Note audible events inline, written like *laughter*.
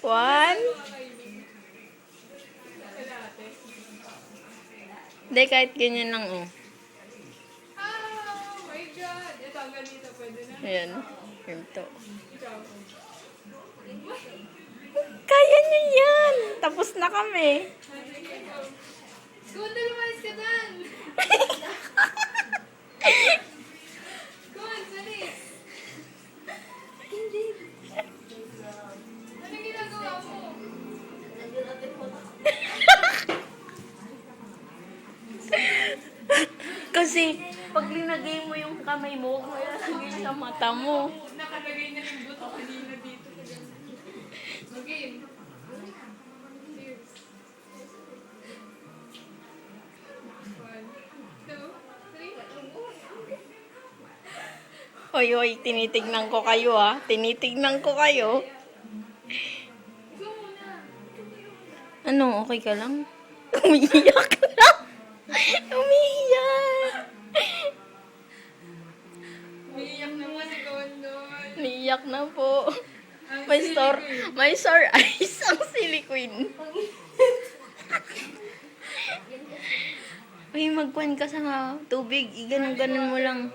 One. Hindi, kahit ganyan lang, oh. Oh my God! Ito, hanggang dito pwede na. Ayan. Ganito. Ikaw. Kaya nyo yan! Tapos na kami. Kasi, pag linagay mo yung kamay mo, mo ilalagay sa mata mo. Nakalagay na yung buto kanina dito. Three. Hoy, hoy, tinitignan ko kayo, ah. Tinitignan ko kayo. Ano, okay ka lang? *laughs* Umiiyak na. Umiiyak Umiiyak na po. May sore, may *laughs* sore eyes ang silly queen. Eh. Uy, magkuhan ka sa tubig. Iganon-ganon mo lang.